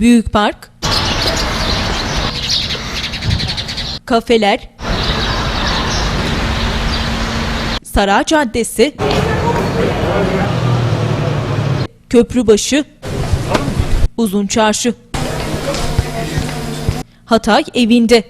Büyük Park, kafeler, Saray Caddesi, Köprübaşı, Uzun Çarşı, Hatay evinde.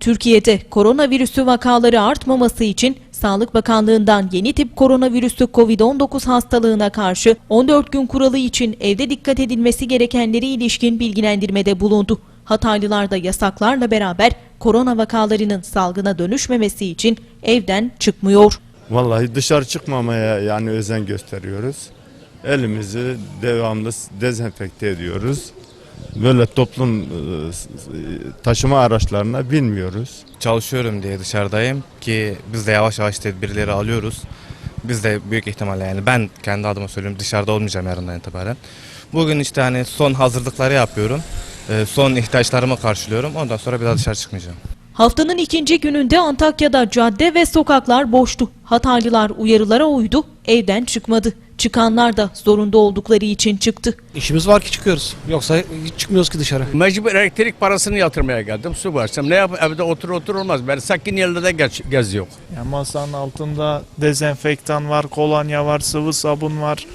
Türkiye'de koronavirüsü vakaları artmaması için Sağlık Bakanlığı'ndan yeni tip koronavirüsü COVID-19 hastalığına karşı 14 gün kuralı için evde dikkat edilmesi gerekenleri ilişkin bilgilendirmede bulundu. Hataylılar da yasaklarla beraber korona vakalarının salgına dönüşmemesi için evden çıkmıyor. Vallahi dışarı çıkmamaya yani özen gösteriyoruz. Elimizi devamlı dezenfekte ediyoruz. Böyle toplum e, e, taşıma araçlarına binmiyoruz. çalışıyorum diye dışarıdayım ki biz de yavaş yavaş tedbirleri alıyoruz. Biz de büyük ihtimalle yani ben kendi adıma söylüyorum dışarıda olmayacağım yarından itibaren. Bugün işte hani son hazırlıkları yapıyorum. Ee, Son ihtiyaçlarımı karşılıyorum. Ondan sonra bir daha dışarı çıkmayacağım. Haftanın ikinci gününde Antakya'da cadde ve sokaklar boştu. Hataylılar uyarılara uydu, evden çıkmadı. Çıkanlar da zorunda oldukları için çıktı. İşimiz var ki çıkıyoruz. Yoksa hiç çıkmıyoruz ki dışarı. Mecbur elektrik parasını yatırmaya geldim. Su varsam ne yap evde otur otur olmaz. Ben sakin yerlerde gez, gez yok. Yani masanın altında dezenfektan var, kolonya var, sıvı sabun var.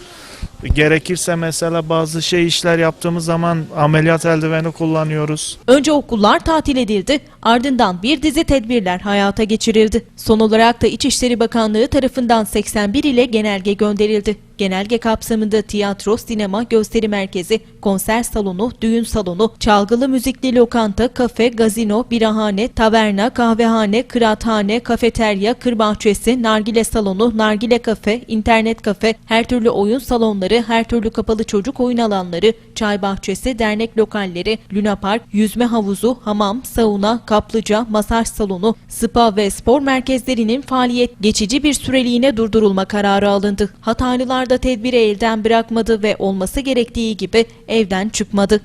Gerekirse mesela bazı şey işler yaptığımız zaman ameliyat eldiveni kullanıyoruz. Önce okullar tatil edildi, ardından bir dizi tedbirler hayata geçirildi. Son olarak da İçişleri Bakanlığı tarafından 81 ile genelge gönderildi. Genelge kapsamında tiyatro, sinema, gösteri merkezi, konser salonu, düğün salonu, çalgılı müzikli lokanta, kafe, gazino, birahane, taverna, kahvehane, kıraathane, kafeterya, kır bahçesi, nargile salonu, nargile kafe, internet kafe, her türlü oyun salonları, her türlü kapalı çocuk oyun alanları, çay bahçesi, dernek lokalleri, lunapark, yüzme havuzu, hamam, sauna, kaplıca, masaj salonu, spa ve spor merkezlerinin faaliyet geçici bir süreliğine durdurulma kararı alındı. Hataylılar da tedbiri elden bırakmadı ve olması gerektiği gibi evden çıkmadı.